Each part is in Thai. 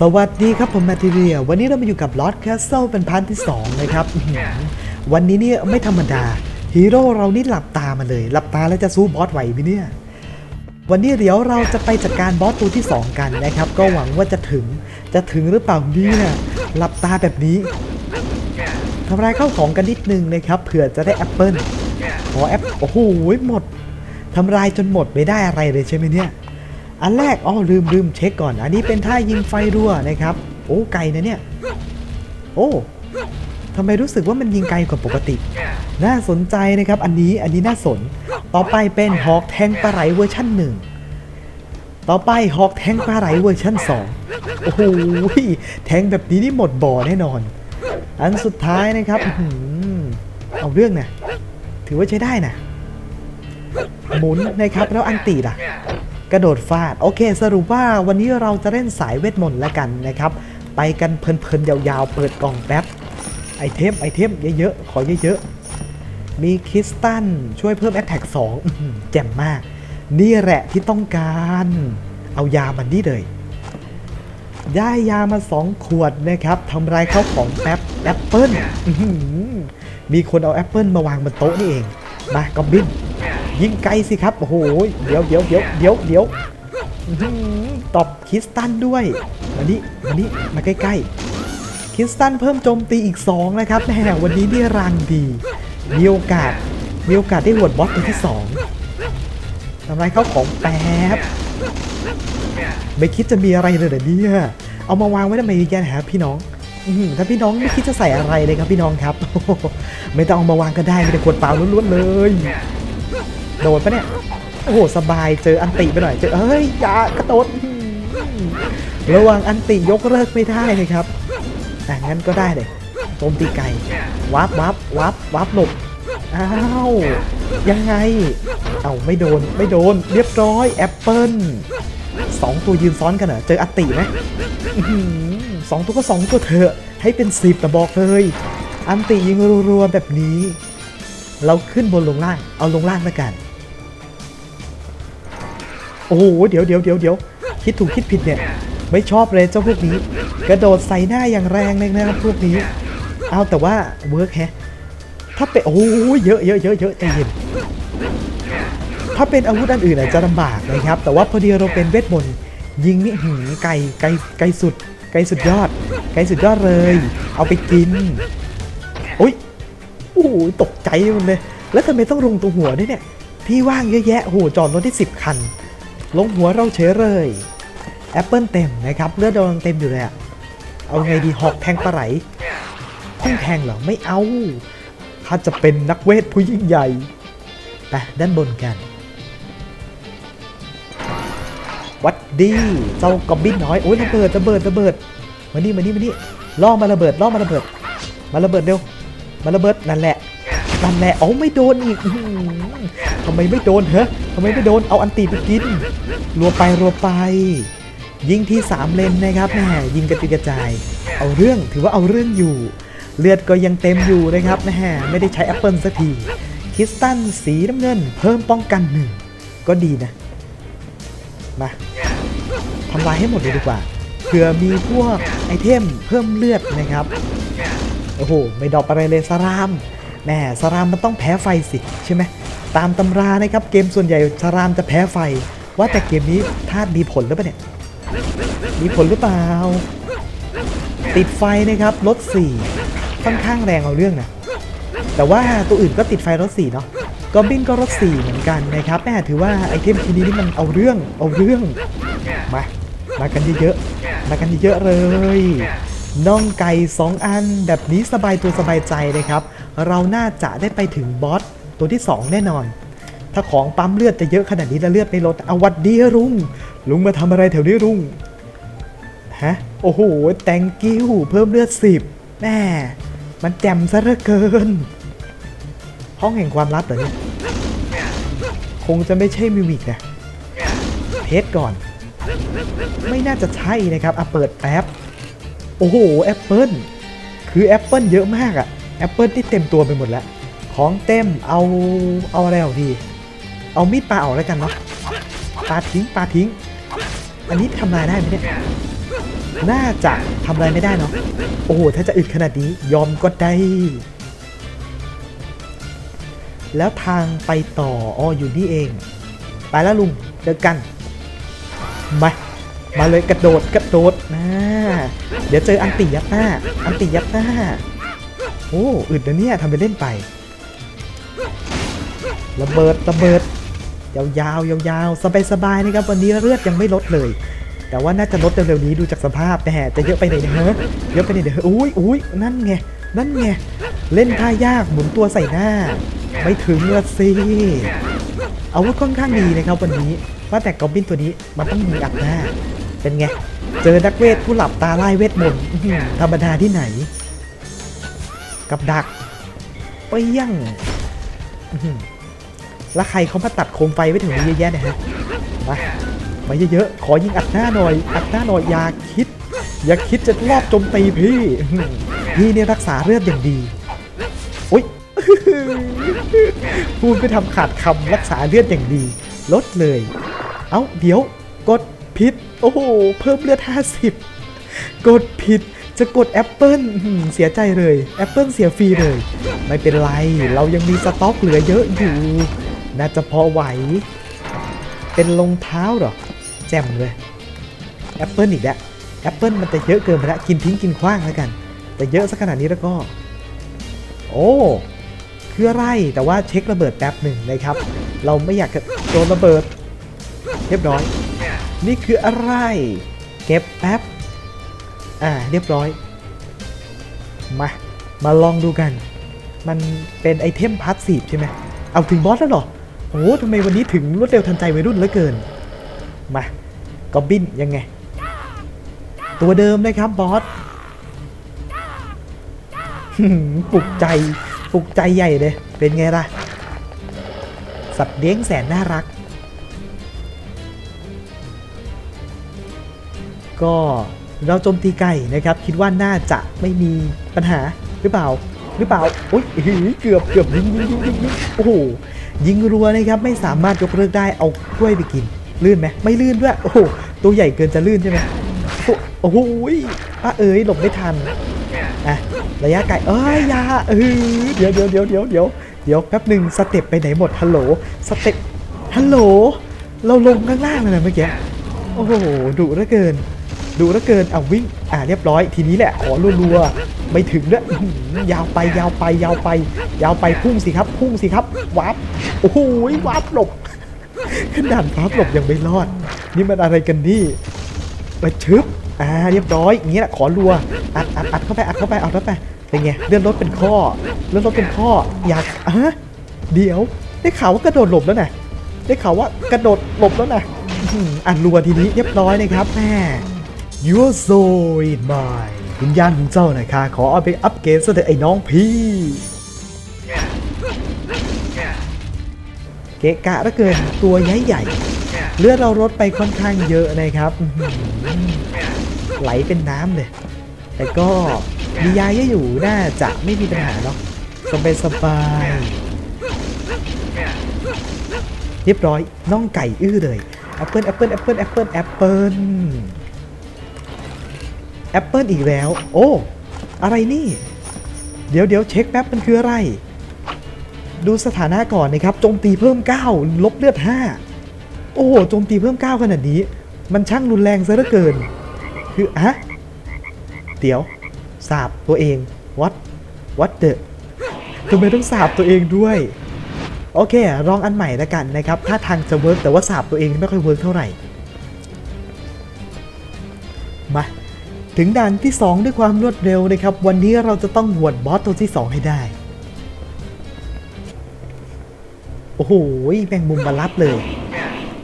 สวัสดีครับผมแมทเรียวันนี้เรามาอยู่กับลอ d แคสเซิลเป็นพาร์ทที่ 2 นะครับ วันนี้เนี่ยไม่ธรรมดา ฮีโร่เรานี่หลับตามาเลย หลับตาแล้วจะสู้บอสไหวไหมเนี่ย วันนี้เดี๋ยวเราจะไปจัดการบอสตัวที่ 2 กันนะครับ ก็หวังว่าจะถึงจะถึงหรือเปล่าเนี่ยหลับตาแบบนี้ทำลายข้าวของกันนิดนึงนะครับเผื่อจะได้แอปเปิลขอแอปโอ้โหหมดทำลายจนหมดไม่ได้อะไรเลยใช่ไหมเนี่ย อันแรกอ๋อลืมลืมเช็คก่อน อันนี้เป็นท่ายิงไฟรั่วนะครับ โอ้ไกลนะเนี่ย โอ้ทำไมรู้สึกว่ามันยิงไกลกว่าปกติ น่าสนใจนะครับ อันนี้อันนี้น่าสน ต่อไปเป็นฮอกแทงปลาไหลเวอร์ชั่นหนึ่งต่อไปฮอกแทงปลาไหลเวอร์ชั่นสองโอ้โหแทงแบบนี้นี่หมดบ่อแน่นอน อันสุดท้ายนะครับอเอาเรื่องนะถือว่าใช้ได้นะหมุนนะครับแล้วอันตีล่ะ กระโดดฟาด โอเค สรุปว่าวันนี้เราจะเล่นสายเวทมนต์แล้วกันนะครับ ไปกันเพลินๆ ยาวๆ เปิดกล่องแป๊บ ไอเทม ไอเทม เยอะๆ ขอเยอะๆ มีคริสตันช่วยเพิ่มแอ t แทกสองแจ่มมาก นี่แหละที่ต้องการ เอายามันนี่เลยได้ยามา2ขวดนะครับทำลายเข้าของแป๊บแอปเปิลอื้อหือมีคนเอาแอปเปิลมาวางบนโต๊ะนี่เอง มากอบบิน ยิงไกลสิครับ โอ้โห เดี๋ยวเดี๋ยวเดี๋ยวเดี๋ยวเดี๋ยวตอบคิสตันด้วยมานี่มานี่มาใกล้ๆ คิสตันเพิ่มโจมตีอีก 2 นะครับแหมวันนี้นี่รังดี มีโอกาส มีโอกาสได้หวดบอสตัวที่ 2ทำไรเขาของแป๊บ ไม่คิดจะมีอะไรเลยเหรอเนี่ยเอามาวางไว้ทำไมแกนะฮะพี่น้องถ้าพี่น้องไม่คิดจะใส่อะไรเลยครับพี่น้องครับ ไม่ต้องเอามาวางก็ได้มีแต่ขวดเปล่าล้วนๆเลย โดดปะเนี่ย โอ้โห สบายเจออันติไปหน่อย เจอเฮ้ยอย่ากระโดดระวังอันติยกเลิกไม่ได้เลยครับอ่งั้นก็ได้เลยโจมตีไก่วับวับวับวับหลบอ้าวยังไง เอาไม่โดนไม่โดน เรียบร้อยแอปเปิลสองตัวยืนซ้อนกันเหรอเจออันติไหมสองตัวก็สองตัวเถอะ ให้เป็นสิบแต่บอกเลย อันติยิงรัวๆแบบนี้ เราขึ้นบนลงล่าง เอาลงล่างแล้วกัน โอ้โหเดี๋ยวเดี๋ยวเดี๋ยวเดี๋ยวคิดถูกคิดผิดเนี่ย ไม่ชอบเลยเจ้าพวกนี้ กระโดดใส่หน้าอย่างแรงเลยนะครับพวกนี้ เอาแต่ว่าเวิร์กแฮะถ้าเป็นโอ้โหเยอะเยอะเยอะเยอะใจเย็นถ้าเป็นอาวุธอันอื่นอาจจะลำบากนะครับ แต่ว่าพอดีเราเป็นเวทมนต์ยิงนี่หืมไกลไกลไกลสุด ไกลสุดยอด ไกลสุดยอดเลย เอาไปกินโอ้ยโอ้โหตกใจหมดเลย แล้วทำไมต้องลงตัวหัวด้วยเนี่ยที่ว่างเยอะแยะโอ้โหจอดรถได้สิบคัน ลงหัวเราเฉยเลยแอปเปิลเต็มนะครับเลือดเรายังเต็มอยู่เลยอะเอาไงดีหอกแทงปลาไหลพุ่งแทงเหรอไม่เอาข้าจะเป็นนักเวทผู้ยิ่งใหญ่ไปด้านบนกัน วัดดีเจ้ากอบบินน้อย โอ้ยระเบิดระเบิดระเบิดมานี่มานี่มานี่ล่อมาระเบิดล่อมาระเบิด มาระเบิดเร็วมาระเบิดนั่นแหละ นั่นแหละโอ้ไม่โดนอีกทำไมไม่โดนเหรอทำไมไม่โดนเอาอันตีไปกินรัวไปรัวไป ยิงที่สามเลนนะครับแหมยิงกระจุยกระจาย เอาเรื่องถือว่าเอาเรื่องอยู่ เลือดก็ยังเต็มอยู่นะครับแหมไม่ได้ใช้แอปเปิลสักทีคริสตันสีน้ำเงิน เพิ่มป้องกันหนึ่งก็ดีนะมาทำลายให้หมดเลยดีกว่าเผื่อมีพวกไอเทมเพิ่มเลือดนะครับ โอ้โห ไม่ดรอกอะไรเลยสราม แหมสรามมันต้องแพ้ไฟสิใช่ไหมตามตำรานะครับเกมส่วนใหญ่สรามจะแพ้ไฟ ว่าแต่เกมนี้ธาตุมีผลหรือเปล่าเนี่ยมีผลหรือเปล่า ติดไฟนะครับลด4ค่อนข้างแรงเอาเรื่องนะแต่ว่าตัวอื่นก็ติดไฟลด4เนาะกอบบินก็ลด4เหมือนกันนะครับแม่ถือว่าไอเทมทีนี้นี่มันเอาเรื่องเอาเรื่องมามากันเยอะๆมากันเยอะๆเลยน่องไก่2อันแบบนี้สบายตัวสบายใจเลยครับ เราน่าจะได้ไปถึงบอสตัวที่ 2 แน่นอน ถ้าของปั๊มเลือดจะเยอะขนาดนี้แล้วเลือดไม่ลดเอาวัดดีลุงลุงมาทำอะไรแถวนี้ลุงฮะโอ้โหแตงกิ้วเพิ่มเลือดสิบแม่มันแจ่มซะเหลือเกิน ห้องแห่งความลับเหรอเนี่ยคงจะไม่ใช่มิวิกนะเทสก่อน ไม่น่าจะใช่นะครับอะเปิดแอป โอ้โหแอปเปิลคือแอปเปิลเยอะมากอะ แอปเปิลที่เต็มตัวไปหมดแล้ว ของเต็มเอาเอาอะไรเอาดี เอามีดปลาออกแล้วกันเนาะปลาทิ้งปลาทิ้ง อันนี้ทำลายได้ไหมเนี่ยน่าจะทำอะไรไม่ได้เนาะโอ้โหถ้าจะอึดขนาดนี้ยอมก็ได้ แล้วทางไปต่ออ๋ออยู่นี่เอง ไปแล้วลุงเจอกันมามาเลยกระโดดกระโดดนะเดี๋ยวเจออันติยัดหน้า อันติยัดหน้า โอ้อึดนะเนี่ยทำไปเล่นไประเบิดระเบิด ยาวๆยาวๆสบายๆนะครับวันนี้เลือดยังไม่ลดเลย แต่ว่าน่าจะลดเร็วๆนี้ดูจากสภาพแต่จะเยอะไปไหนเนี่ยเฮ้ยเยอะไปไหนเดี๋ยอุ้ยอุ้ยนั่นไงนั่นไงเล่นท่ายากหมุนตัวใส่หน้า ไม่ถึงละสิอาวุธค่อนข้างดีนะครับวันนี้ว่าแต่กอบบินตัวนี้มันต้องมีอัดหน้า เป็นไง เจอนักเวทผู้หลับตาไล่เวทมนต์ธรรมดาที่ไหน กับดักเปี้ยงอื้อหือแล้วใครเขามาตัดโคมไฟไว้ถึงนี้เยอะแยะเนี่ยฮะมามาเยอะๆขอยิงอัดหน้าหน่อย อัดหน้าหน่อยอย่าคิด อย่าคิดจะรอบโจมตีพี่อื้อหือพี่เนี่ยรักษาเลือดอย่างดีอุ้ยพูดไปทำขาดคำรักษาเลือดอย่างดี ลดเลย เอ้าเดี๋ยวกดผิด โอ้โห เพิ่มเลือด 50 กดผิด จะกดแอปเปิลเสียใจเลยแอปเปิลเสียฟรีเลย ไม่เป็นไร เรายังมีสต็อกเหลือเยอะอยู่ น่าจะพอไหว เป็นรองเท้าหรอ แจ่มเลยแอปเปิลอีกแล้วแอปเปิลมันจะเยอะเกินไปแล้วกินทิ้งกินขว้างแล้วกัน แต่เยอะสักขนาดนี้แล้วก็ โอ้คืออะไรแต่ว่าเช็คระเบิดแป๊บหนึ่งนะครับ เราไม่อยากโดนระเบิด เรียบร้อย นี่คืออะไร เก็บแป๊บ อ่าเรียบร้อย มา มาลองดูกัน มันเป็นไอเทมพาสซีฟใช่ไหมเอาถึงบอสแล้วหรอโอ้ทำไมวันนี้ถึงรวดเร็วทันใจวัยรุ่นเหลือเกิน มากอบบินยังไง ตัวเดิมนะครับบอสหืมปลุกใจปลุกใจใหญ่เลย เป็นไงล่ะ สัตว์เลี้ยงแสนน่ารัก ก็ เราโจมตีไก่นะครับ คิดว่าน่าจะไม่มีปัญหาหรือเปล่าหรือเปล่าอุ้ยเกือบเกือบยิงยิงยิงยิงยิงโอ้โหยิงรัวนะครับ ไม่สามารถยกเลิกได้เอากล้วยไปกิน ลื่นไหมไม่ลื่นด้วยโอ้โหตัวใหญ่เกินจะลื่นใช่ไหมโอ้โหป้าเอ๋ยหลบไม่ทันอะระยะไกลเอ้ยยาเออเดี๋ยวเดี๋ยวเดี๋ยวเดี๋ยวเดี๋ยวเดี๋ยวแป๊บหนึ่งสเต็ปไปไหนหมดฮัลโหลสเต็ปฮัลโหลเราลงข้างล่างเลยนะเมื่อกี้โอ้โหดุเหลือเกิน ดูแล้วเกินอะวิ่งอะเรียบร้อย ทีนี้แหละขอรัวๆไม่ถึงด้วยอื้อหือยาวไปยาวไปยาวไป ยาวไปพุ่งสิครับ พุ่งสิครับวาร์ปโอ้โหวาร์ปหลบขนาดวาร์ปหลบยังไม่รอด นี่มันอะไรกันนี่มาชึบอ่าเรียบร้อยอย่างนี้แหละขอรัวอัดอัดอัดเข้าไปอัดเข้าไปเอาเข้าไปเป็นไงเลื่อนรถเป็นข้อเลื่อนรถเป็นข้ออยากอะเดี๋ยวได้ข่าวว่ากระโดดหลบแล้วนะได้ข่าวว่ากระโดดหลบแล้วนะอัดรัวทีนี้เรียบร้อยนะครับแม่ Your soul in mine วิญญาณของเจ้าหน่อยค่ะ ขอเอาไปอัปเกรดซะเถอะไอ้น้องพี่ เกะกะเหลือเกินตัวใหญ่ใหญ่ๆเลือดเราลดไปค่อนข้างเยอะนะครับ ไหลเป็นน้ำเลย แต่ก็มียาเยอะอยู่น่าจะไม่มีปัญหาเนาะสบายสบายๆเรียบร้อยน่องไก่อื้อเลยแอปเปิลแอปเปิลแอปเปิลแอปเปิลแอปเปิล ปเปิลอีกแล้ว โอ้ อะไรนี่ เดี๋ยวเดี๋ยวเช็คแป๊บมันคืออะไร ดูสถานะก่อนนะครับ โจมตีเพิ่ม 9 ลบเลือด 5 โอ้โห โจมตีเพิ่ม 9 ขนาดนี้ มันช่างรุนแรงซะเหลือเกิน คือฮะเดี๋ยว สาบตัวเอง วัด วัดเดอะทำไมต้องสาบตัวเองด้วย โอเค ลองอันใหม่ล้วกันนะครับถ้าทางจะเวิร์กแต่ว่าสาบตัวเองไม่ค่อยเวิร์กเท่าไหร่ มา ถึงด่านที่ 2 ด้วยความรวดเร็วนะครับ วันนี้เราจะต้องหวดบอสตัวที่ 2 ให้ได้ โอ้โหแมงมุมมารับเลย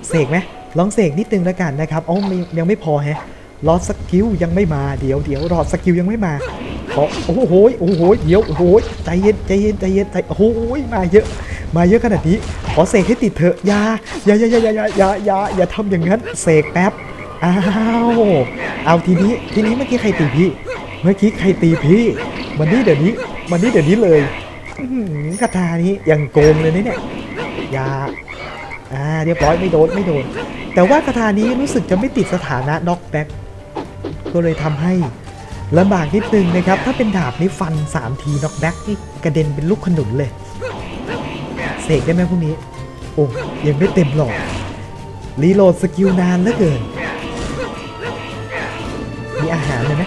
เสกไหมลองเสกนิดนึงแล้วกันนะครับอ๋อยังไม่พอแฮะรอสกิลยังไม่มาเดี๋ยวเดี๋ยวรอสกิลยังไม่มาขอโอ้โหโอ้โหเดี๋ยวโอ้โหใจเย็นใจเย็นใจเย็นใจโอ้โหมาเยอะ มาเยอะขนาดนี้ ขอเสกให้ติดเถอะอย่าอย่าอย่าอย่าอย่าอย่าอย่าอย่าทำอย่างนั้นเสกแป๊บ อ้าว เอาทีนี้ทีนี้เมื่อกี้ใครตีพี่ เมื่อกี้ใครตีพี่วันนี้เดี๋ยวนี้วันนี้เดี๋ยวนี้เลยคาถานี้ยังโกงเลยนะเนี่ยอย่าอ่าเรียบร้อยไม่โดนไม่โดน แต่ว่าคาถานี้รู้สึกจะไม่ติดสถานะน็อกแบ็กก็เลยทำให้ลำบากนิดนึงนะครับ ถ้าเป็นดาบนี่ฟัน 3 ทีน็อกแบ็กนี่กระเด็นเป็นลูกขนุนเลย เสกได้ไหมพวกนี้ โอ้ยังไม่เต็มหลอดรีโหลดสกิลนานเหลือเกิน มีอาหารเลยไหม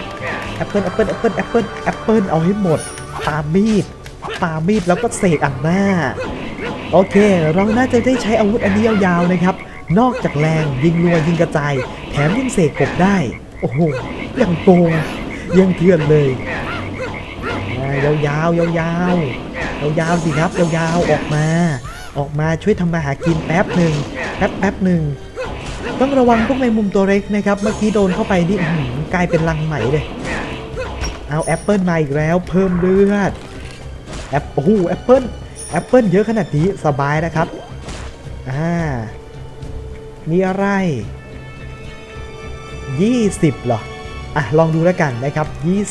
แอปเปิลแอปเปิลแอปเปิลแอปเปิลแอปเปิลเอาให้หมดปามีดปามีดแล้วก็เสกอันหน้า โอเค เราน่าจะได้ใช้อาวุธอันนี้ยาวๆนะครับ นอกจากแรงยิงรัวยิงกระจาย แถมยังเสกกบได้ โอ้โหยังโกงยังเถื่อนเลยอ่ายาวๆยาวๆยาวๆยาวๆสิครับยาวๆออกมา ออกมาช่วยทำมาหากินแป๊บหนึ่งแป๊บแป๊บหนึ่ง ต้องระวังพวกแมงมุมตัวเล็กนะครับ เมื่อกี้โดนเข้าไปนี่หือกลายเป็นรังไหมเลย เอาแอปเปิลมาอีกแล้ว เพิ่มเลือด แอปโอ้โหแอปเปิลแอปเปิลเยอะขนาดนี้สบายนะครับ อ่า มีอะไร 20 เหรอ อะ ลองดูแล้วกันนะครับ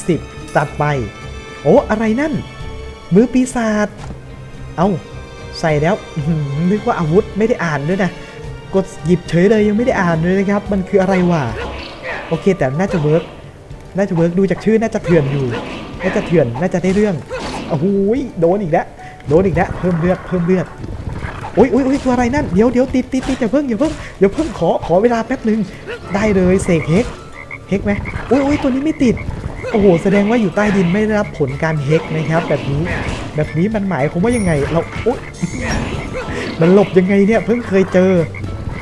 20 ตัดไป โอ้ อะไรนั่น มือปีศาจ เอาใส่แล้วนึกว่าอาวุธไม่ได้อ่านด้วยนะ กดหยิบเฉยเลยยังไม่ได้อ่านเลยนะครับ มันคืออะไรวะโอเค แต่น่าจะเวิร์กน่าจะเวิร์กดูจากชื่อน่าจะเถื่อนอยู่น่าจะเถื่อนน่าจะได้เรื่องโอ้โหโดนอีกแล้วโดนอีกแล้วเพิ่มเลือดเพิ่มเลือดโอ้ยโอ้ยโอ้ยตัวอะไรนั่นเดี๋ยวเดี๋ยวติดติดติดอย่าเพิ่งอย่าเพิ่งอย่าเพิ่งขอขอเวลาแป๊บหนึ่งได้เลยเสกเฮกเฮกไหมโอ้ยโอ้ยตัวนี้ไม่ติดโอ้โหแสดงว่าอยู่ใต้ดินไม่ได้รับผลการเฮกนะครับ แบบนี้แบบนี้มันหมายความว่ายังไงเราโอ๊ยมันหลบยังไงเนี่ยเพิ่งเคยเจอ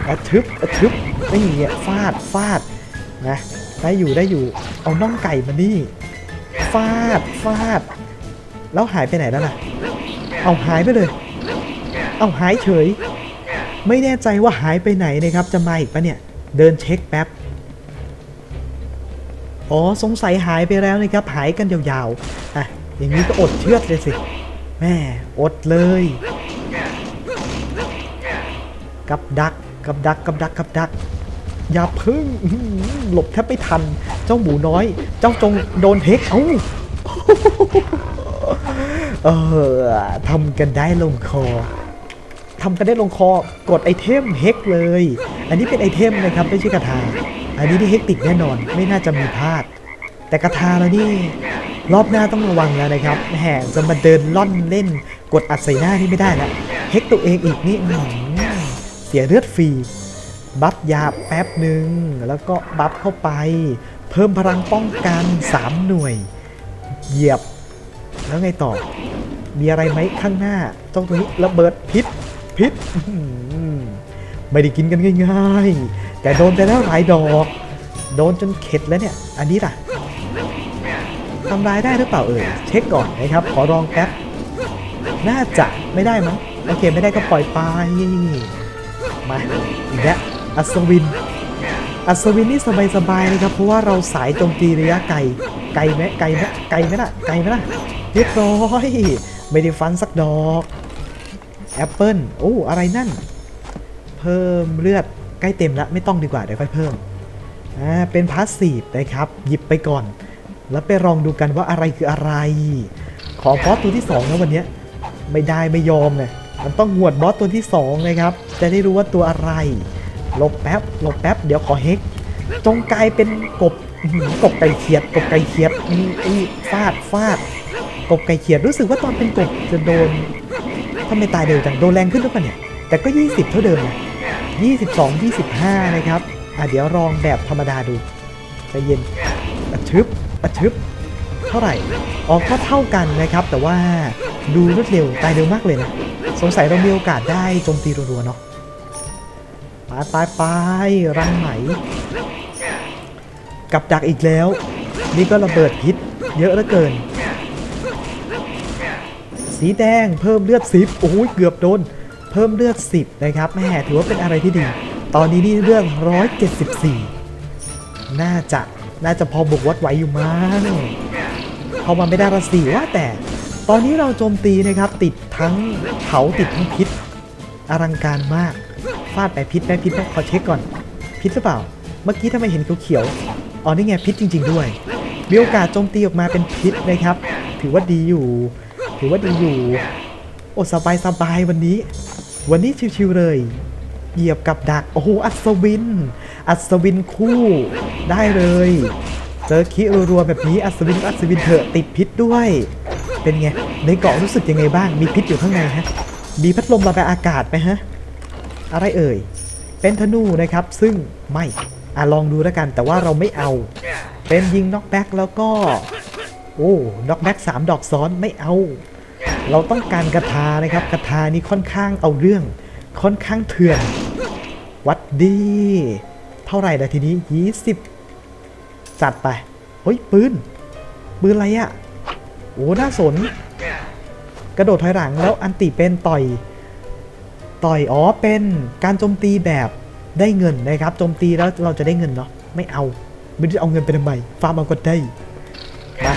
อะทึบอะทึบไม่อย่างเงี้ยฟาดฟาดนะได้อยู่ได้อยู่ เอาน่องไก่มานี่ฟาดฟาด แล้วหายไปไหนแล้วล่ะ เอาหายไปเลย เอาหายเฉย ไม่แน่ใจว่าหายไปไหนนะครับ จะมาอีกปะเนี่ย เดินเช็คแป๊บ อ๋อสงสัยหายไปแล้วนะครับ หายกันยาวๆ อะ อย่างนี้ก็อดเชือดเลยสิ แม่อดเลย กับดัก กับดักกับดักกับดัก อย่าพึ่งหลบแทบไม่ทัน เจ้าหมูน้อย เจ้าจงโดนเทคเอ้าเออทำกันได้ลงคอทำกันได้ลงคอกดไอเทมเฮกเลย อันนี้เป็นไอเทมนะครับไม่ใช่กระทา อันนี้ที่เฮกติดแน่นอน ไม่น่าจะมีพลาด แต่กระทาแล้วนี่รอบหน้าต้องระวังแล้วนะครับแหมจะมาเดินล่อนเล่น กดอัดใส่หน้านี่ไม่ได้แล้วเฮกตัวเองอีกนี่หือ สียเลือดฟรี บัฟยาแป๊บหนึ่งแล้วก็บัฟเข้าไป เพิ่มพลังป้องกัน 3 หน่วย เหยียบ แล้วไงต่อ มีอะไรไหมข้างหน้าตรงตรงนี้ระเบิดพิษพิษไม่ได้กินกันง่ายๆ แต่โดนไปแล้วหลายดอก โดนจนเข็ดแล้วเนี่ย อันนี้ล่ะทำลายได้หรือเปล่าเอ่ยเช็คก่อนนะครับ ขอลองแป๊บน่าจะไม่ได้มั้งโอเคไม่ได้ก็ปล่อยไป มาอีกแล้วอัศวิน อัศวินนี่สบายๆนะครับ เพราะว่าเราสายโจมตีระยะไกล ไกลไหมไกลไหมไกลไหมล่ะ ไกลไหมล่ะ เรียบร้อย ไม่ได้ฟันสักดอก แอปเปิลโอ้ อะไรนั่น เพิ่มเลือด ใกล้เต็มแล้ว ไม่ต้องดีกว่า เดี๋ยวค่อยเพิ่ม อ่า เป็นพาสซีฟนะครับ หยิบไปก่อน แล้วไปลองดูกันว่าอะไรคืออะไร ขอบอสตัวที่2นะวันนี้ ไม่ได้ไม่ยอมเลย มันต้องหวดบอสตัวที่2นะครับ จะได้รู้ว่าตัวอะไรหลบแป๊บหลบแป๊บ เดี๋ยวขอเฮก จงกลายเป็นกบอื้อหือกบไก่เขียด กบไก่เขียดนี่นี่ฟาด ฟาด กบไก่เขียด รู้สึกว่าตอนเป็นกบจะโดนทำไมตายเร็วจัง โดนแรงขึ้นหรือเปล่าเนี่ย แต่ก็ 20 เท่าเดิมนะ22 25 นะครับ อะเดี๋ยวลองแบบธรรมดาดู ใจเย็นอะชึบอะชึบ ท่าไหร่ออกก็เท่ากันนะครับ แต่ว่าดูรวดเร็วตายเร็วมากเลยนะ สงสัยเรามีโอกาสได้โจมตีรัวๆเนาะไปไปไปรังไหมกับดักอีกแล้ว นี่ก็ระเบิดพิษ เยอะเหลือเกิน สีแดงเพิ่มเลือดสิบโอ้ยเกือบโดน เพิ่มเลือดสิบนะครับแม่ถือว่าเป็นอะไรที่ดี ตอนนี้นี่เลือดร้อยเจ็ดสิบสี่น่าจะน่าจะพอบวกวัดไหวอยู่มั้ง พอมาไม่ได้ละสี่ว่าแต่ ตอนนี้เราโจมตีนะครับ ติดทั้งเผาติดทั้งพิษ อลังการมาก ฟาดไปพิษไปพิษไปขอเช็คก่อน พิษหรือเปล่า เมื่อกี้ทำไมเห็นเขียวๆอ๋อนี่ไงพิษจริง ๆ ด้วย มีโอกาสโจมตีออกมาเป็นพิษนะครับ ถือว่าดีอยู่ ถือว่าดีอยู่ โอ้สบายสบายวันนี้ วันนี้ชิวๆเลยเหยียบกับดัก โอ้โห อัศวิน อัศวินคู่ ได้เลย เจอคิรัวๆแบบนี้อัศวินอัศวินเถอะติดพิษด้วย เป็นไง ในเกาะรู้สึกยังไงบ้าง มีพิษอยู่ข้างในฮะ มีพัดลมระบายอากาศไหมฮะ อะไรเอ่ย เป็นธนูนะครับ ซึ่งไม่อะลองดูแล้วกัน แต่ว่าเราไม่เอา เป็นยิงน็อกแบ็กแล้วก็ โอ้ น็อกแบ็กสามดอกซ้อนไม่เอา เราต้องการกระทานะครับกระทานี้ค่อนข้างเอาเรื่อง ค่อนข้างเถื่อน วัดดี เท่าไหร่ละทีนี้ยี่สิบ จัดไป เฮ้ย ปืน ปืนอะไรอะโอ้น่าสน กระโดดถอยหลังแล้วอันติเป็นต่อย ต่อย อ๋อ เป็นการโจมตีแบบได้เงินนะครับ โจมตีแล้วเราจะได้เงินเนาะ ไม่เอา ไม่ได้เอาเงินไปทำไม ฟาร์มเอาก็ได้มา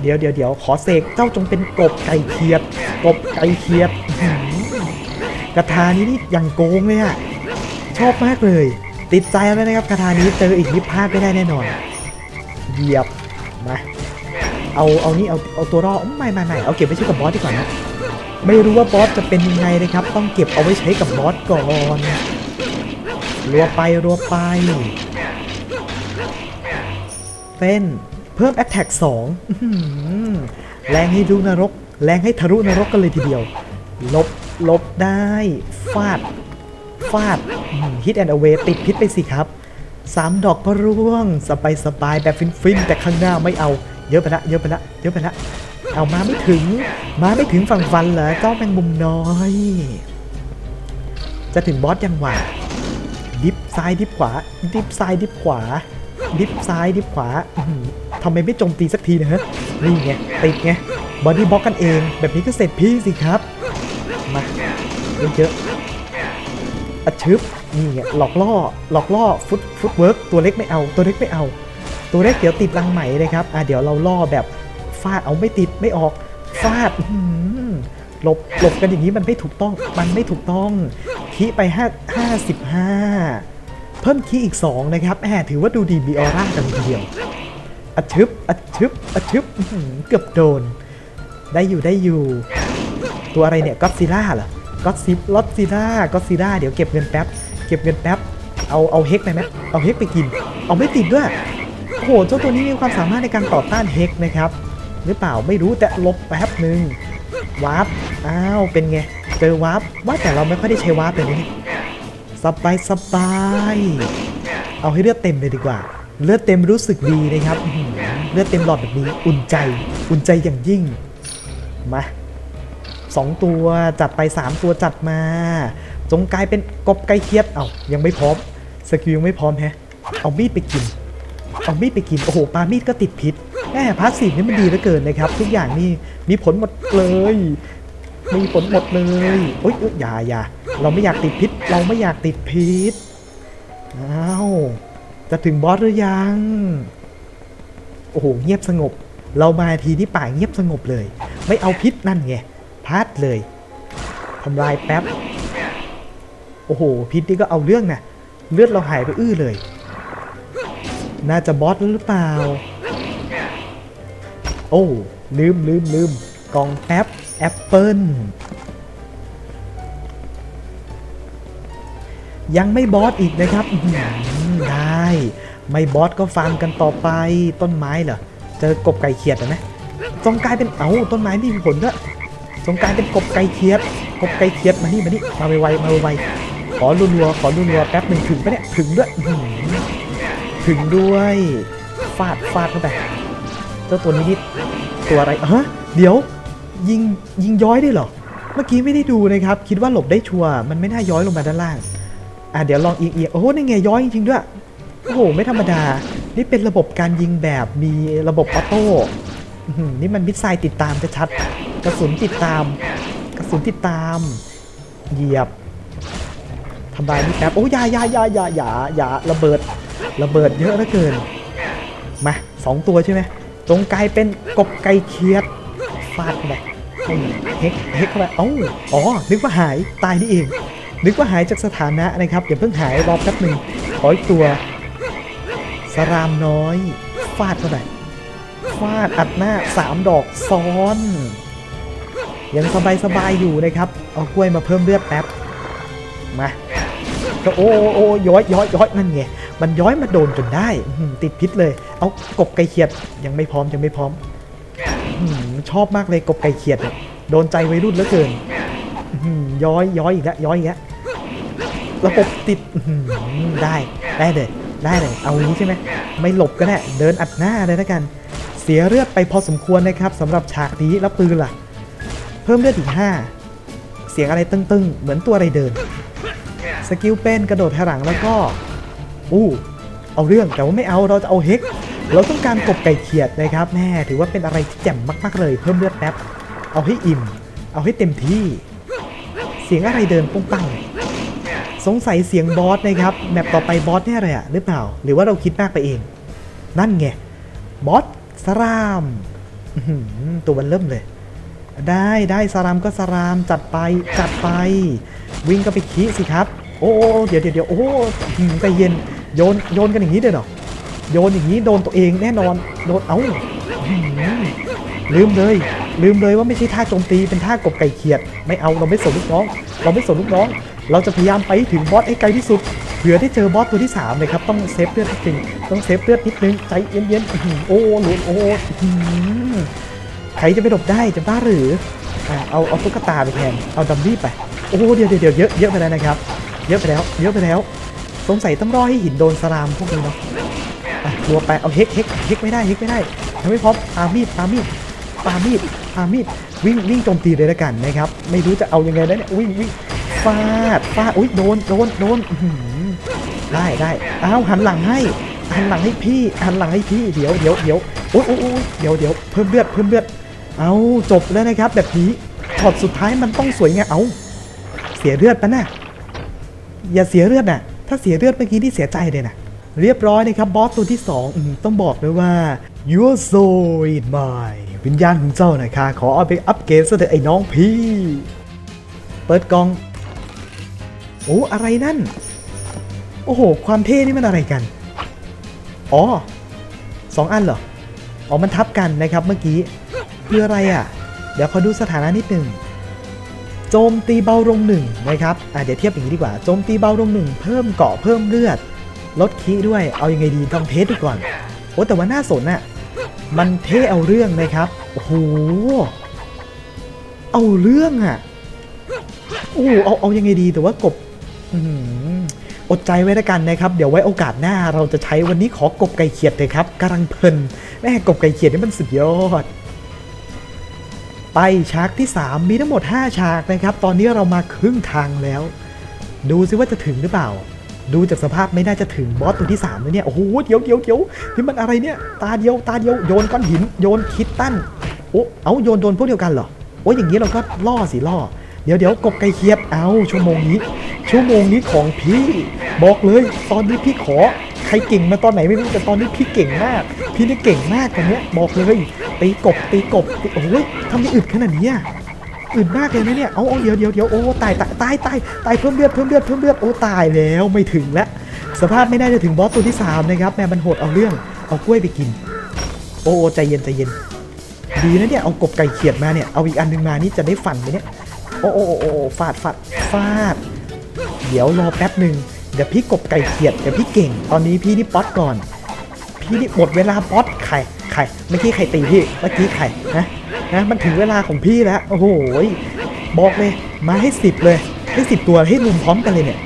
เดี๋ยวเดี๋ยวเดี๋ยวขอเสกเจ้าจงเป็นกบไก่เขียด กบไก่เขียดกระทานี้นี่อย่างโกงเลยอะชอบมากเลย ติดใจแล้วนะครับกระทานี้เจออีกนิพพลาดไม่ได้แน่นอน เหยียบมาเอาเอานี่เอาเอาตัวรอดไม่ไม่ไม่เอาเก็บไว้ใช้กับบอสดีกว่านะไม่รู้ว่าบอสจะเป็นยังไงนะครับ ต้องเก็บเอาไว้ใช้กับบอสก่อนรัวไปรัวไปเป็นเพิ่ม Attack 2อื้อหือแรงให้ดูนรก แรงให้ทะลุนรกกันเลยทีเดียว ลบลบได้ฟาด ฟาดฮิตแอนด์เวติดพิษไปสิครับสามดอกก็ร่วง สบายสบายแบบฟินๆ แต่ข้างหน้าไม่เอา เยอะไปละเยอะไปละเยอะไปละเอามาไม่ถึง มาไม่ถึงฝั่งฟันเหรอเจ้าแมงมุมน้อย จะถึงบอสยังหวะดิฟซ้ายดิฟขวา ดิฟซ้ายดิฟขวา ดิฟซ้ายดิฟขวาทำไมไม่โจมตีสักทีนะฮะนี่ไงติดไงบอดี้บล็อกกันเอง แบบนี้ก็เสร็จพี่สิครับ มาเยอะๆ อะชึบนี่ไงหลอกล่อหลอกล่อฟุตฟุตเวิร์กตัวเล็กไม่เอา ตัวเล็กไม่เอา ตัวเล็กเดี๋ยวติดรังไหมนะครับอะเดี๋ยวเราล่อแบบฟาดเอาไม่ติดไม่ออกฟาดหลบหลบกันอย่างนี้มันไม่ถูกต้องมันไม่ถูกต้องคีไป5 55เพิ่มคีอีก 2 นะครับแหมถือว่าดูดีมีออร่ากันทีเดียวอะชึบอะชึบอะชึบเกือบโดน ได้อยู่ได้อยู่ ตัวอะไรเนี่ยก็ซิล่าเหรอ ก็ซิลอตซิล่าก็ซิล่าเดี๋ยวเก็บเงินแป๊บ เก็บเงินแป๊บ เอาเอาเฮกไปไหมเอาเฮกไปกิน เอาไม่ติดด้วย โอ้โห เจ้าตัวนี้มีความสามารถในการต่อต้านเฮกนะครับ หรือเปล่าไม่รู้แต่ลบแป๊บหนึ่งวาร์ป อ้าว เป็นไง เจอวาร์ป ว่าแต่เราไม่ค่อยได้ใช้วาร์ปเลยนี่สบายสบาย เอาให้เลือดเต็มเลยดีกว่า เลือดเต็มรู้สึกดีนะครับ เลือดเต็มหลอดแบบนี้ อุ่นใจ อุ่นใจอย่างยิ่ง มา สองตัวจัดไปสามตัวจัดมา จงกลายเป็นกบไก่เคียดเอายังไม่พร้อมสกิลยังไม่พร้อมแฮะเอามีดไปกิน เอามีดไปกิน โอ้โหปามีดก็ติดพิษแหมพาสซีฟนี่มันดีเหลือเกินนะครับ ทุกอย่างนี่มีผลหมดเลย มีผลหมดเลยโอ๊ยเอ้ยอย่าอย่าเราไม่อยากติดพิษ เราไม่อยากติดพิษอ้าวจะถึงบอสหรือยัง โอ้โห เงียบสงบ เรามาทีนี้ป่าเงียบสงบเลย ไม่เอาพิษนั่นไง พลาดเลยทำลายแป๊บ โอ้โห พิษนี่ก็เอาเรื่องนะเลือดเราหายไปอื้อเลย น่าจะบอสแล้วหรือเปล่า โอ้ลืมลืมลืมกองแป๊บแอปเปิลยังไม่บอสอีกนะครับ ได้ ไม่บอสก็ฟาร์มกันต่อไปต้นไม้เหรอ เจอกบไก่เขียดเหรองกลายเป็นเอาต้นไม้นี่มีผลด้วย จงกลายเป็นกบไก่เขียดกบไก่เขียดมานี่มานี่มาไวๆมาไวๆขอรัวๆขอรัวๆแป๊บหนึ่งถึงปะเนี่ยถึงด้วยถึงด้วยฟาดฟาดเข้าไปเจ้าตัวนี้นี่ตัวอะไรฮะเดี๋ยวยิงยิงย้อยได้เหรอเมื่อกี้ไม่ได้ดูนะครับ คิดว่าหลบได้ชัวร์มันไม่น่าย้อยลงมาด้านล่างอะเดี๋ยวลองเอียงๆโอ้โหนี่ไงย้อยจริงด้วยโอ้โหไม่ธรรมดา นี่เป็นระบบการยิงแบบมีระบบออโต้นี่มันมิสไซล์ติดตามจะชัด ระสุนติดตาม กระสุนติดตาม เหยียบทำลายนี่แป๊บโอ้ยยายา ยา ยาอยา ยา ระเบิด ระเบิดเยอะเหลือเกิน มาสองตัวใช่ไหมจงกลายเป็นกบไก่เคียด ฟาดไปให้เฮกเฮกเข้าไปเอ้าอ๋อ นึกว่าหาย ตายนี่เอง นึกว่าหายจากสถานะนะครับ อย่าเพิ่งหายรอแป๊บหนึ่งขออีกตัว สรามน้อย ฟาดเข้าไปฟาดอัดหน้าสามดอกซ้อน ยังสบายสบายอยู่นะครับเอากล้วยมาเพิ่มเลือดแป๊บมาก็โอ้โอ้ย้อยย้อยย้อยนั่นไงมันย้อยมาโดนจนได้ติดพิษเลย เอากบไก่เขียดยังไม่พร้อมยังไม่พร้อมอชอบมากเลยกบไก่เขียดโดนใจวัยรุ่นเหลือเกินย้อยย้อยอีกแล้วย้อยอีกแล้วระบบติดได้ได้เลยได้เลยเอางี้ใช่ไหมไม่หลบก็ได้เดินอัดหน้าเลยแล้วกัน เสียเลือดไปพอสมควรนะครับสำหรับฉากนี้แล้วปืนล่ะ พิ่มเลือดอีก 5 เสียงอะไรตึงๆ เหมือนตัวอะไรเดิน สกิลเป็นกระโดดถอยหลังแล้วก็ อู้เอาเรื่องแต่ว่าไม่เอาเราจะเอาเฮกเราต้องการกบไก่เขียดนะครับแม่ถือว่าเป็นอะไรที่แจ่มมากๆเลยเพิ่มเลือดแป๊บ เอาให้อิ่ม เอาให้เต็มที่ เสียงอะไรเดินปุ้งปังสงสัยเสียงบอสนะครับแมปต่อไปบอสเนี่ยอะไรอะหรือเปล่า หรือว่าเราคิดมากไปเอง นั่นไงบอสสรามตัวมันเริ่มเลย ได้ได้สรามก็สรามจัดไปจัดไป วิ่งก็ไปขี้สิครับ โอ้เดี๋ยวเดี๋ยวเดี๋ยวโอ้หืมใจเย็นโยนโยนกันอย่างนี้เลยเหรอโยนอย่างนี้โดนตัวเองแน่นอนโดนเอ้าลืมเลย ลืมเลยว่าไม่ใช่ท่าโจมตีเป็นท่ากบไก่เขียด ไม่เอาเราไม่สนลูกน้อง เราไม่สนลูกน้อง เราจะพยายามไปถึงบอสให้ไกลที่สุดเผื่อได้เจอบอสตัวที่3เลยครับต้องเซฟเลือดนิงต้องเซฟเลือดนิดนึงใจเย็นๆอื้อหือโอ้หลุดโอ้อื้อหือ ใครจะไปหลบได้จะบ้าหรือเอาเอาตุ๊กตาไปแทนเอาดัมบี้ไปโอ้เดี๋ยวเดี๋ยวเยอะเยอะไปแล้วนะครับ เยอะไปแล้ว เยอะไปแล้ว สงสัยต้องรอให้หินโดนสลามพวกนี้เนาะรัวไปเอาเฮกเฮกเฮกไม่ได้เฮกไม่ได้ทำไม่พร้อมปามีดปามีดปามีดปามีดวิ่งวิ่งโจมตีเลยละกันนะครับ ไม่รู้จะเอายังไงแล้วเนี่ยวิ่งวิ่งฟาดฟาดอุ้ยโดนโดนโดนได้ได้อ้าวหันหลังให้หันหลังให้พี่หันหลังให้พี่เดี๋ยวเดี๋ยวเดี๋ยวโอ้โอ้ยโอ้ยเดี๋ยวเดี๋ยวเพิ่มเลือดเพิ่มเลือด เอาจบแล้วนะครับ แบบนี้ช็อตสุดท้ายมันต้องสวยไงเอาเสียเลือดปะน่ะอย่าเสียเลือดน่ะ ถ้าเสียเลือดเมื่อกี้ที่เสียใจเลยนะเรียบร้อยนะครับบอสตัวที่สองอืมต้องบอกเลยว่า your soul is mine วิญญาณของเจ้านะค่ะขอเอาไปอัปเกรดซะเถอะไอ้น้องพี่ เปิดกล่อง โอ้อะไรนั่น โอ้โห ความเท่นี่มันอะไรกัน อ๋อสองอันเหรอ อ๋อ มันทับกันนะครับเมื่อกี้ คืออะไรอะ เดี๋ยวขอดูสถานะนิดหนึ่งโจมตีเบาลงหนึ่งนะครับอะเดี๋ยวเทียบอย่างนี้ดีกว่า โจมตีเบาลงหนึ่งเพิ่มเกาะเพิ่มเลือด ลดคีด้วย เอายังไงดีต้องเทสดูก่อน โอ้แต่ว่าน่าสนอะ มันเทเอาเรื่องนะครับ โอ้โห เอาเรื่องอะ โอ้เอาเอายังไงดีแต่ว่ากบอื้อหืออดใจไว้แล้วกันนะครับ เดี๋ยวไว้โอกาสหน้าเราจะใช้วันนี้ขอกบไก่เขียดเลยครับกำลังเพลินแม่กบไก่เขียดนี่มันสุดยอด ไปฉากที่ 3 มีทั้งหมด 5 ฉากนะครับ ตอนนี้เรามาครึ่งทางแล้ว ดูซิว่าจะถึงหรือเปล่า ดูจากสภาพไม่น่าจะถึงบอสตัวที่3แล้วเนี่ย โอ้โหเดี๋ยวเดี๋ยวเดี๋ยวนี่มันอะไรเนี่ย ตาเดียวตาเดียวโยนก้อนหินโยนคิดตั้น โอ้เอาโยนโดนพวกเดียวกันเหรอ โอ้ยอย่างนี้เราก็ล่อสิล่อ เดี๋ยวเดี๋ยวกบไก่เคียดเอาชั่วโมงนี้ ชั่วโมงนี้ของพี่ บอกเลย ตอนนี้พี่ขอ ใครเก่งมาตอนไหนไม่รู้แต่ตอนนี้พี่เก่งมาก พี่นี่เก่งมากตอนเนี้ยบอกเลยตีกบตีกบโอ้ยทำไมอึดขนาดนี้อะอึดมากเลยนะเนี่ยเอาเอาเดี๋ยวเดี๋ยวเดี๋ยวโอ้ตายตายตายตายตายเพิ่มเลือดเพิ่มเลือดเพิ่มเลือดโอ้ตายแล้วไม่ถึงแล้ว สภาพไม่น่าจะถึงบอสตัวที่สามนะครับแม่มันโหดเอาเรื่องเอากล้วยไปกิน โอ้ใจเย็นใจเย็น ดีนะเนี่ยเอากบไก่เขียดมาเนี่ยเอาอีกอันหนึงมานี่จะได้ฟันไหมเนี่ยโอ้โอ้โอ้ฟาดฟาดฟาด เดี๋ยวรอแป๊บหนึ่ง ดี๋ยวพี่กบไก่เขียดเดี๋ยวพี่เก่ง ตอนนี้พี่นี่ป๊อตก่อน พี่นี่หมดเวลาป๊อตไข่ไข่เมื่อกี้ไข่ตีพี่เมื่อกี้ไข่นะนะมันถึงเวลาของพี่แล้วโอ้โหบอกเลยมาให้สิบเลยให้สิบตัวให้รุมพร้อมกันเลยเนี่ย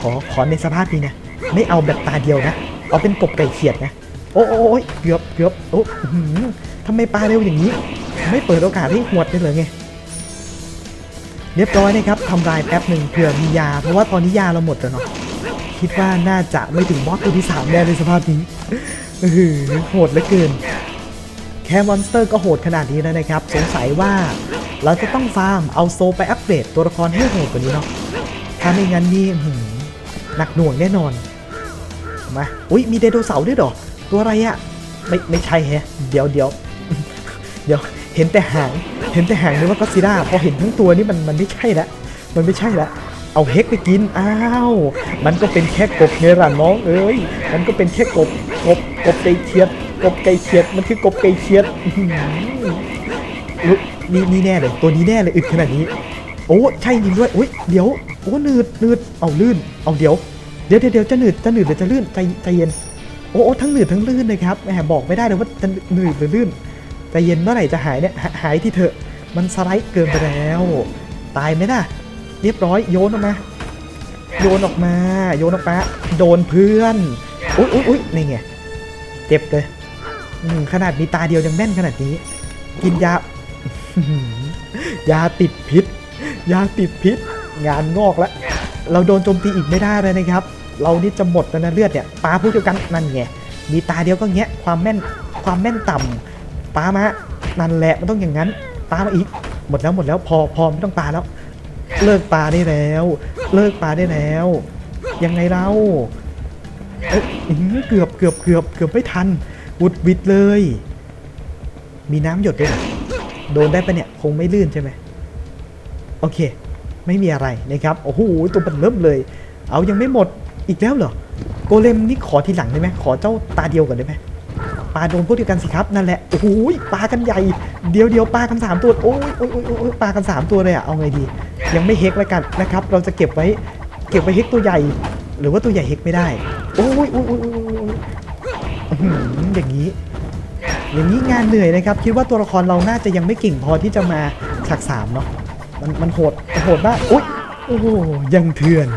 ขอขอในสภาพนี้นะไม่เอาแบบตาเดียวนะเอาเป็นกบไก่เขียดนะโอ้โอ้ยเกือบเกือบโอ้หือทำไมปลาเร็วอย่างนี้ ไม่เปิดโอกาสให้หวดได้เลยไงเรียบร้อยนะครับทำลายแป๊บหนึ่งเผื่อมียา เพราะว่าตอนนี้ยาเราหมดแล้วเนาะ คิดว่าน่าจะไม่ถึงบอสตัวที่สามแน่ในสภาพนี้เออโหดเหลือเกิน แค่มอนสเตอร์ก็โหดขนาดนี้แล้วนะครับ สงสัยว่าเราจะต้องฟาร์มเอาโซไปอัปเดตตัวละครให้โหดกว่านี้เนาะถ้าไม่งั้นนี่หืหนักหน่วงแน่นอน มา อุ้ยมีไดโนเสาร์ด้วยหรอ ตัวอะไรอะไม่ไม่ใช่แฮะ เดี๋ยวเดี๋ยวเดี๋ยวเห็นแต่หาง เห็นแต่หางนึกว่าก็ซิล่าพอเห็นทั้งตัวนี่มันมันไม่ใช่ละ มันไม่ใช่ละ เอาเฮกไปกิน อ้าว มันก็เป็นแค่กบเนรันน้องเอ้ย มันก็เป็นแค่กบ กบ กบไก่เขียด กบไก่เขียด มันคือกบไก่เขียดนี่นี่แน่เลย ตัวนี้แน่เลยอึดขนาดนี้ โอ้ใช่จริงด้วยอุ้ยเดี๋ยว โอ้หนืดหนืดเอาลื่น เอาเดี๋ยว เดี๋ยวเดี๋ยวจะหนืด จะหนืดหรือจะลื่น ใจใจเย็น โอ้ทั้งหนืดทั้งลื่นเลยครับแหมบอกไม่ได้เลยว่าจะหนืดหรือลื่น ใจเย็นเมื่อไหร่จะหายเนี่ย หายที่เถอะมันสไลด์เกินไปแล้ว ตายไหมน่ะ เรียบร้อยโยนออกมา โยนออกมา โยนออกมาโดนเพื่อนอุ้ยอุ้ยอุ้ยนี่ไงเจ็บเลยขนาดมีตาเดียวยังแม่นขนาดนี้ กินยายาติดพิษ ยาติดพิษ งานงอกแล้วเราโดนโจมตีอีกไม่ได้เลยนะครับ เรานี่จะหมดแล้วนะเลือดเนี่ยปลาพูดเดียวกันนั่นไงมีตาเดียวก็แงะความแม่นความแม่นต่ำปลามานั่นแหละมันต้องอย่างนั้นปลามาอีกหมดแล้วหมดแล้วพอพอไม่ต้องปลาแล้ว เลิกปลาได้แล้ว เลิกปลาได้แล้ว ยังไงเราเอ้ยเกือบเกือบเกือบเกือบไม่ทันวุดวิดเลย มีน้ำหยดด้วยโดนได้ปะเนี่ย คงไม่ลื่นใช่ไหมโอเค ไม่มีอะไรนะครับโอ้โหตัวมันเริ่มเลย เอายังไม่หมดอีกแล้วเหรอโกเลมนี่ขอทีหลังได้ไหมขอเจ้าตาเดียวก่อนได้ไหมปลาโดนพวกเดียวกันสิครับนั่นแหละโอ้โหปลากันใหญ่เดียวเดียวปลากันสามตัวโอ้ยโอ้ยโอ้ยปลากันสามตัวเลยอะเอาไงดี ยังไม่เฮกแล้วกันนะครับ เราจะเก็บไว้เก็บไว้เฮกตัวใหญ่ หรือว่าตัวใหญ่เฮกไม่ได้โอ้ยโอ้ยโอ้ยโอ้ยโอ้ยโอ้ยอย่างนี้ อย่างนี้งานเหนื่อยนะครับ คิดว่าตัวละครเราน่าจะยังไม่เก่งพอที่จะมาฉากสามเนาะมันมันโหดโหดมากอุ้ยโอ้โหยังเถื่อน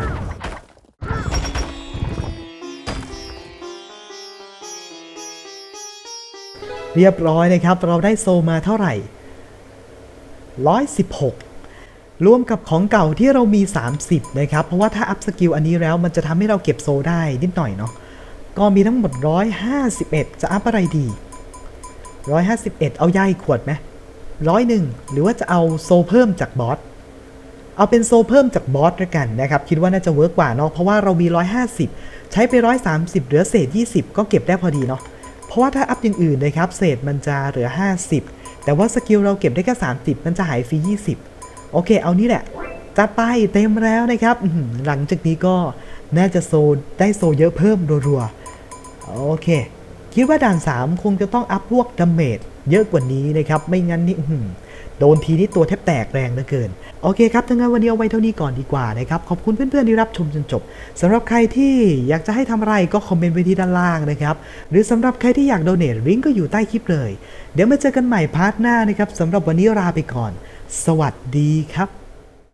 เรียบร้อยนะครับ เราได้โซมาเท่าไหร่ 116 รวมกับของเก่าที่เรามี 30 นะครับ เพราะว่าถ้าอัพสกิลอันนี้แล้วมันจะทำให้เราเก็บโซได้นิดหน่อยเนาะ ก็มีทั้งหมด 151 จะอัพอะไรดี 151 เอาย่ายขวดไหมร้อยหนึ่งหรือว่าจะเอาโซเพิ่มจากบอส เอาเป็นโซเพิ่มจากบอสล้วกันนะครับ คิดว่าน่าจะเวิร์กกว่าเนาะ เพราะว่าเรามี 150 ใช้ไป 130 เหลือเศษ 20 ก็เก็บได้พอดีเนาะ เพราะว่าถ้าอัพอย่างอื่นนะครับ เศษมันจะเหลือ 50 แต่ว่าสกิลเราเก็บได้แค่ 30 มันจะหายฟรี 20 โอเค เอานี่แหละ จัดไปเต็มแล้วนะครับ หลังจากนี้ก็น่าจะโซได้โซเยอะเพิ่มรัวๆ โอเค คิดว่าด่าน 3 คงจะต้องอัพพวกดาเมจเยอะกว่านี้นะครับ ไม่งั้นนี่โดนทีนี้ตัวแทบแตกแรงเหลือเกิน โอเคครับทั้างนั้นวันนี้เอาไว้เท่านี้ก่อนดีกว่านะครับ ขอบคุณเพื่อนๆที่รับชมจนจบสำหรับใครที่อยากจะให้ทำอะไรก็คอมเมนต์ไว้ที่ด้านล่างนะครับ หรือสำหรับใครที่อยากโดเนทลิงก์ก็อยู่ใต้คลิปเลย เดี๋ยวมาเจอกันใหม่พาร์ทหน้านะครับสำหรับวันนี้ลาไปก่อน สวัสดีครับ